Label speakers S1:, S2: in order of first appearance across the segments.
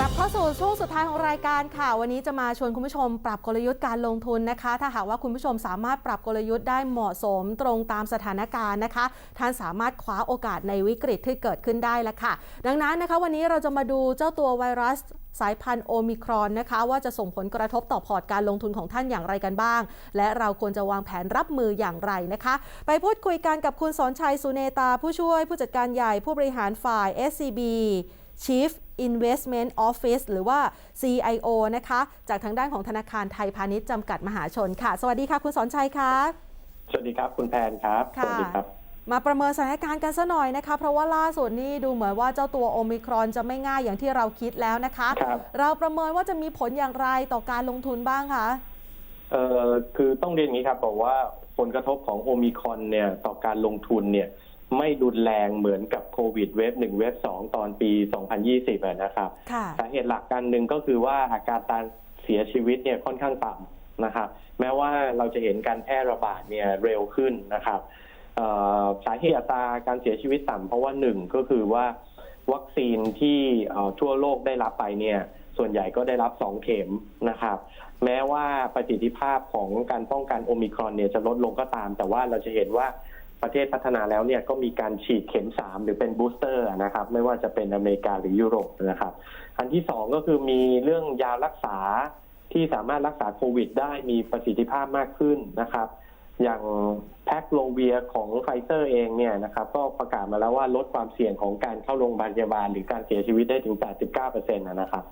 S1: กลับเข้าสู่ช่วงสุดท้ายของรายการค่ะ วันนี้จะมาชวนคุณผู้ชมปรับกลยุทธ์การลงทุนนะคะ ถ้าหากว่าคุณผู้ชมสามารถปรับกลยุทธ์ได้เหมาะสมตรงตามสถานการณ์นะคะ ท่านสามารถคว้าโอกาสในวิกฤตที่เกิดขึ้นได้ละค่ะ ดังนั้นนะคะ วันนี้เราจะมาดูเจ้าตัวไวรัสสายพันธุ์โอมิครอนนะคะ ว่าจะส่งผลกระทบต่อพอร์ตการลงทุนของท่านอย่างไรกันบ้าง และเราควรจะวางแผนรับมืออย่างไรนะคะ ไปพูดคุยกันกับคุณสอนชัยสุเนตาผู้ช่วยผู้จัดการใหญ่ผู้บริหารฝ่าย SCB Chief Investment Office หรือว่า CIO นะคะ จากทางด้านของธนาคารไทยพาณิชย์จำกัดมหาชนค่ะ สวัสดีค่ะ คุณสอนชัยคะ
S2: สวัสดีครับ คุณแพนครับส
S1: ค่ะ
S2: วัสดีครับ
S1: มาประเมินสถานการณ์กันซะหน่อยนะคะ เพราะว่าล่าสุดนี่ดูเหมือนว่าเจ้าตัวโอมิครอนจะไม่ง่ายอย่างที่เราคิดแล้วนะคะ
S2: ครับ
S1: เราประเมินว่าจะมีผลอย่างไรต่อการลงทุนบ้างคะ
S2: เอ่อคือต้องเรียนอย่างนี้ครับบอกว่าผลกระทบของโอมิครอนเนี่ยต่อการลงทุนเนี่ย ไม่รุนแรงเหมือนกับโควิดเวฟหนึ่งเวฟสองตอนปี 2020อะนะครับ
S1: ค่ะ
S2: สาเหตุหลักการหนึ่งก็คือว่าอาการการเสียชีวิตเนี่ยค่อนข้างต่ำนะครับแม้ว่าเราจะเห็นการแพร่ระบาดเนี่ยเร็วขึ้นนะครับเอ่อสาเหตุอัตราการเสียชีวิตต่ำเพราะว่าหนึ่งก็คือว่าวัคซีนที่เอ่อทั่วโลกได้รับไปเนี่ยส่วนใหญ่ก็ได้รับสองเข็มนะครับ แม้ว่าประสิทธิภาพของการป้องกันโอมิครอนเนี่ยจะลดลงก็ตาม แต่ว่าเราจะเห็นว่า ประเทศพัฒนาแล้วเนี่ยก็มีการฉีดเข็มสามหรือเป็นบูสเตอร์นะครับ ไม่ว่าจะเป็นอเมริกาหรือยุโรปนะครับ อันที่สองก็คือมีเรื่องยารักษาที่สามารถรักษาโควิดได้มีประสิทธิภาพมากขึ้นนะครับ อย่างแพ็คโลเวียของไฟเซอร์เองเนี่ยนะครับ ก็ประกาศมาแล้วว่าลดความเสี่ยงของการเข้าโรงพยาบาลหรือการเสียชีวิตได้ถึง 89%นะครับ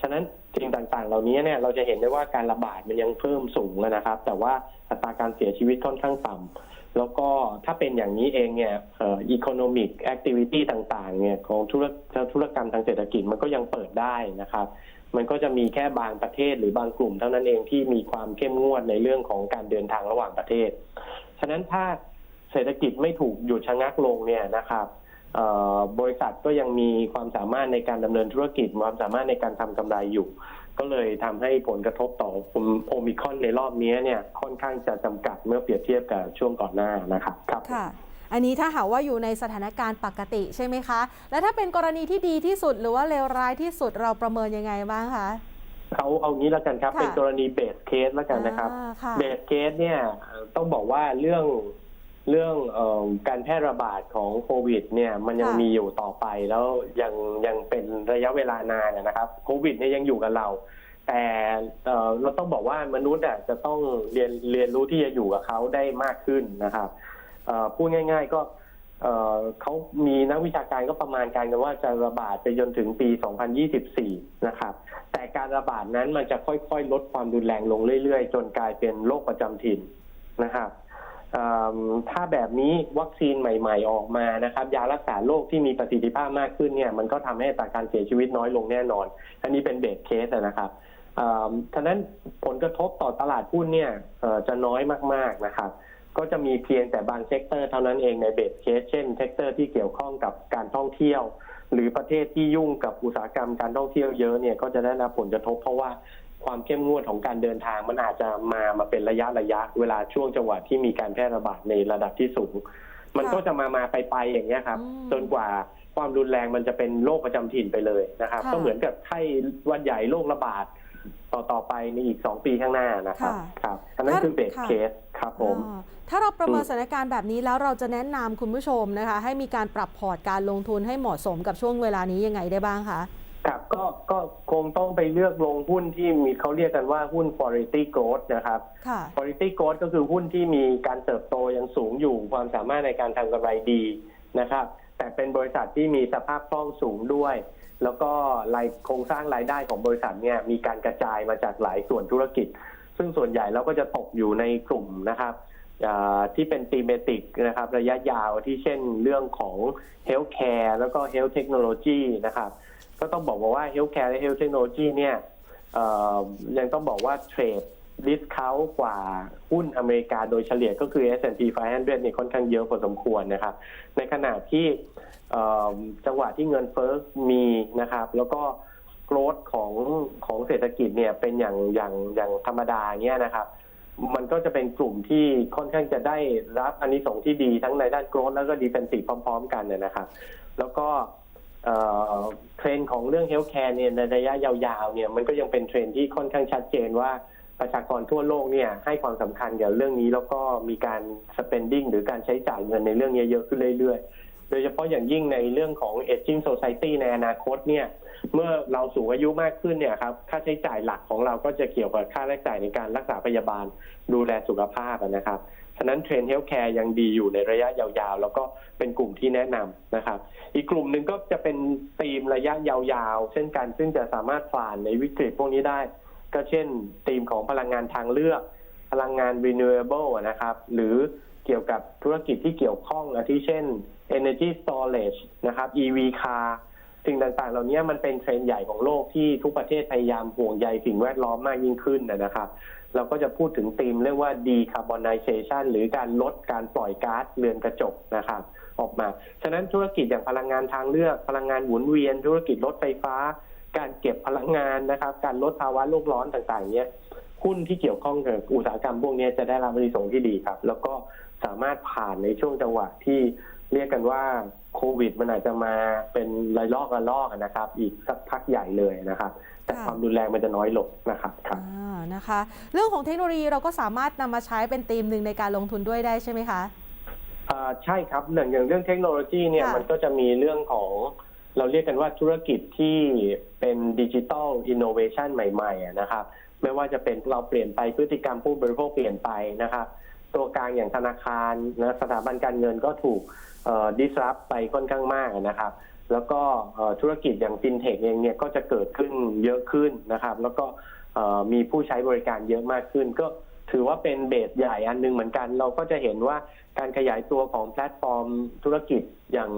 S2: ฉะนั้นสิ่งต่างๆ เหล่านี้เนี่ยเราจะเห็นได้ว่าการระบาดมันยังเพิ่มสูงนะครับ แต่ว่าอัตราการเสียชีวิตค่อนข้างต่ำ แล้วก็ถ้าเป็นอย่างนี้เองเนี่ยอีโคโนมิกแอคทิวิตี้ต่างๆเนี่ยของธุรธุรกรรมทางเศรษฐกิจมันก็ยังเปิดได้นะครับ มันก็จะมีแค่บางประเทศหรือบางกลุ่มเท่านั้นเองที่มีความเข้มงวดในเรื่องของการเดินทางระหว่างประเทศ ฉะนั้นถ้าเศรษฐกิจไม่ถูกหยุดชะงักลงเนี่ยนะครับเบริษัทก็ยังมีความสามารถในการดำเนินธุรกิจ ความสามารถในการทำกำไรอยู่ ก็เลยทำให้ผลกระทบต่อโอมิครอนในรอบนี้เนี่ยค่อนข้างจะจำกัดเมื่อเปรียบเทียบกับช่วงก่อนหน้านะครับครับ
S1: ค่ะอันนี้ถ้าหากว่าอยู่ในสถานการณ์ปกติใช่ไหมคะ แล้วถ้าเป็นกรณีที่ดีที่สุดหรือว่าเลวร้ายที่สุดเราประเมินยังไงบ้างคะ
S2: เอาเอางี้แล้วกันครับ
S1: ค่ะ
S2: เป็นกรณีเบสเคสแล้วกันนะครับ
S1: อ่าค่ะ
S2: เบสเคสเนี่ยต้องบอกว่าเรื่อง เรื่องเออการแพร่ระบาดของโควิดเนี่ยมันยัง
S1: ค่ะ
S2: มีอยู่ต่อไปแล้วยังยังเป็นระยะเวลานานนะครับโควิดเนี่ยยังอยู่กับเรา แต่เอ่อเราต้องบอกว่ามนุษย์อะจะต้องเรียนเรียนรู้ที่จะอยู่กับเขาได้มากขึ้นนะครับเอ่อพูดง่าย ๆก็เอ่อเขามีนักวิชาการก็ประมาณการกันว่าจะระบาดไปจนถึงปี 2024 นะครับ แต่การระบาดนั้นมันจะค่อยๆ ลดความรุนแรงลงเรื่อยๆ จนกลายเป็นโรคประจำถิ่นนะครับเอิ่ม ถ้าแบบนี้วัคซีนใหม่ ๆ ออกมานะครับ ยารักษาโรคที่มีประสิทธิภาพมากขึ้นเนี่ย มันก็ทำให้อัตราการเสียชีวิตน้อยลงแน่นอน อันนี้เป็นเบสเคสนะครับเอิ่มฉะนั้นผลกระทบต่อตลาดหุ้นเนี่ยจะน้อยมากๆนะครับ ก็จะมีเพียงแต่บางเซกเตอร์เท่านั้นเองในเบสเคสเช่นเซกเตอร์ที่เกี่ยวข้องกับการท่องเที่ยว หรือประเทศที่ยุ่งกับอุตสาหกรรมการท่องเที่ยวเยอะเนี่ยก็จะได้รับผลกระทบเพราะว่า ความเข้มงวดของการเดินทางมันอาจจะมามาเป็นระยะระยะ เวลาช่วงจังหวะที่มีการแพร่ระบาดในระดับที่สูง มันก็จะมามาไปไปอย่างเงี้ยครับ
S1: อืม
S2: จนกว่าความรุนแรงมันจะเป็นโรคประจำถิ่นไปเลยนะครับ
S1: ค่ะ
S2: ก็เหมือนกับไข้หวัดใหญ่โรคระบาดต่อต่อไปในอีกสองปีข้างหน้านะครับ
S1: ค่ะ
S2: ครับอันนั้น
S1: ถ้า
S2: คือเบส
S1: ค่ะ
S2: เคสครับผม
S1: อ่าถ้าเราประเมินสถานการณ์แบบนี้แล้วเราจะแนะนำคุณผู้ชมนะคะ ให้มีการปรับพอร์ตการลงทุนให้เหมาะสมกับช่วงเวลานี้ยังไงได้บ้างคะ
S2: ครับ ก็ก็คงต้องไปเลือกลงหุ้นที่มีเขาเรียกกันว่าหุ้น quality growth นะครับ
S1: ค่ะ
S2: quality growth ก็คือหุ้นที่มีการเติบโตยังสูงอยู่ ความสามารถในการทำกำไรดีนะครับ แต่เป็นบริษัทที่มีสภาพคล่องสูงด้วย แล้วก็รายโครงสร้างรายได้ของบริษัทเนี่ยมีการกระจายมาจากหลายส่วนธุรกิจ ซึ่งส่วนใหญ่เราก็จะตกอยู่ในกลุ่มนะครับอ่า ที่เป็นตีเมติกนะครับ ระยะยาวที่เช่นเรื่องของ healthcare แล้วก็ health technology นะครับ ก็ต้องบอกว่า healthcare และ health technology เนี่ยยังต้องบอกว่าเทรดดิสคาวกว่าหุ้นอเมริกาโดยเฉลี่ยก็คือ S&P 500เนี่ยค่อนข้างเยอะพอสมควรนะครับ ในขณะที่จังหวะที่เงินเฟ้อมีนะครับ แล้วก็โกรธของของเศรษฐกิจเนี่ยเป็นอย่างอย่างอย่างธรรมดาเนี่ยนะครับ มันก็จะเป็นกลุ่มที่ค่อนข้างจะได้รับอันนี้สงที่ดีทั้งในด้านโกรธแล้วก็ดีเฟนซีฟพร้อม ๆ กันเนี่ยนะครับ แล้วก็เทรนของเรื่องเฮลท์แคร์เนี่ยในระยะยาวๆเนี่ยมันก็ยังเป็นเทรนที่ค่อนข้างชัดเจนว่าประชากรทั่วโลกเนี่ยให้ความสำคัญกับเรื่องนี้แล้วก็มีการ spending หรือการใช้จ่ายเงินในเรื่องนี้เยอะขึ้นเรื่อย โดยเฉพาะอย่างยิ่งในเรื่องของ aging society ในอนาคตเนี่ย เมื่อเราสูงอายุมากขึ้นเนี่ยครับ ค่าใช้จ่ายหลักของเราก็จะเกี่ยวกับค่าใช้จ่ายในการรักษาพยาบาลดูแลสุขภาพนะครับฉะนั้นเทรนด์เฮลท์แคร์ยังดีอยู่ในระยะยาวๆ แล้วก็เป็นกลุ่มที่แนะนำนะครับ อีกกลุ่มหนึ่งก็จะเป็นธีมระยะยาวๆ เช่นกันซึ่งจะสามารถผ่านในวิกฤตพวกนี้ได้ ก็เช่นธีมของพลังงานทางเลือก พลังงาน renewable นะครับ หรือ เกี่ยวกับธุรกิจที่เกี่ยวข้องอาทิเช่น energy storage นะครับ EV car สิ่งต่างๆ เหล่านี้มันเป็นเทรนด์ใหญ่ของโลกที่ทุกประเทศพยายามห่วงใยสิ่งแวดล้อมมากยิ่งขึ้นนะครับเราก็จะพูดถึงธีมเรียกว่า decarbonization หรือการลดการปล่อยก๊าซเรือนกระจกนะครับออกมา ฉะนั้นธุรกิจอย่างพลังงานทางเลือก พลังงานหมุนเวียน ธุรกิจรถไฟฟ้า การเก็บพลังงานนะครับ การลดภาวะโลกร้อนต่างๆ เนี้ยหุ้นที่เกี่ยวข้องกับอุตสาหกรรมพวกนี้จะได้รับผลสงส์ที่ดีครับ แล้วก็ สามารถผ่านในช่วงจังหวะที่เรียกกันว่าโควิด มันอาจจะมาเป็นระลอกระลอกนะครับ อีกสักพักใหญ่เลยนะครับ แต่
S1: ค่ะ
S2: ความรุนแรงมันจะน้อยลงนะครับครับ
S1: อ่านะคะ เรื่องของเทคโนโลยีเราก็สามารถนำมาใช้เป็นธีมหนึ่งในการลงทุนด้วยได้ใช่ไหมคะ
S2: อ่าใช่ครับหนึ่งอย่างเรื่องเทคโนโลยีเนี่ย
S1: ค่ะ
S2: มันก็จะมีเรื่องของเราเรียกกันว่าธุรกิจที่เป็นดิจิ t a ลอินโนเวชันใหม่ๆอะนะครับ ไม่ว่าจะเป็นเราเปลี่ยนไปพฤติกรรมผู้บริโภคเปลี่ยนไปนะครับ ตัวกลางอย่างธนาคารนะสถาบันการเงินก็ถูกดิสรับไปค่อนข้างมากนะครับ แล้วก็ธุรกิจอย่างฟินเทคเองเนี่ยก็จะเกิดขึ้นเยอะขึ้นนะครับ แล้วก็มีผู้ใช้บริการเยอะมากขึ้น ก็ถือว่าเป็นเบสใหญ่อันหนึงเหมือนกัน เราก็จะเห็นว่าการขยายตัวของแพลตฟอร์มธุรกิจอย่าง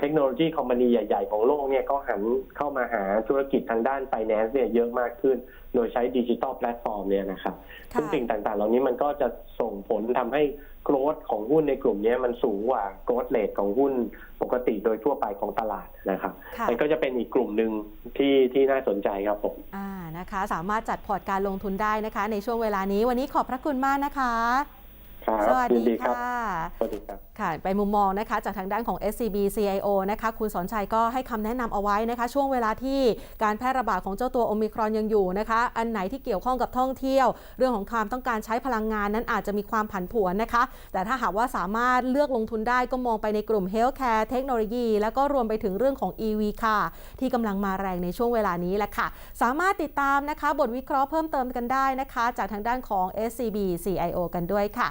S2: เทคโนโลยีคอมพานีใหญ่ ๆ ของโลกเนี่ยก็หันเข้ามาหาธุรกิจทางด้านไฟแนนซ์เนี่ยเยอะมากขึ้น โดยใช้ดิจิ t a ลแพลตฟอร์มเนี่ยนะครับ
S1: ค่ะ
S2: ซึ่งสิ่งต่างๆ เหล่านี้มันก็จะส่งผลทำให้โกรดของหุ้นในกลุ่มนี้มันสูงกว่าโกรดเลทของหุ้นปกติโดยทั่วไปของตลาดนะครับ
S1: ค่ะ
S2: มันก็จะเป็นอีกกลุ่มหนึ่งที่ที่น่าสนใจครับผม
S1: อ่านะคะ สามารถจัดพอร์ตการลงทุนได้นะคะ ในช่วงเวลานี้วันนี้ขอบพระคุณมากนะคะ
S2: ครับ
S1: สวัส
S2: ยิน
S1: ดี
S2: ดีครับ
S1: ค่ะ
S2: สวัสดีครับ
S1: ค่ะไปมุมมองนะคะจากทางด้านของ SCB CIO นะคะคุณสอนชัยก็ให้คำแนะนำเอาไว้นะคะ ช่วงเวลาที่การแพร่ระบาดของเจ้าตัวโอมิครอนยังอยู่นะคะ อันไหนที่เกี่ยวข้องกับท่องเที่ยว เรื่องของความต้องการใช้พลังงานนั้นอาจจะมีความผันผวนนะคะ แต่ถ้าหากว่าสามารถเลือกลงทุนได้ก็มองไปในกลุ่ม Healthcare เทคโนโลยี แล้วก็รวมไปถึงเรื่องของ EV ค่ะ ที่กำลังมาแรงในช่วงเวลานี้แหละค่ะ สามารถติดตามนะคะ บทวิเคราะห์เพิ่มเติมกันได้นะคะ จากทางด้านของ SCB CIO กันด้วยค่ะ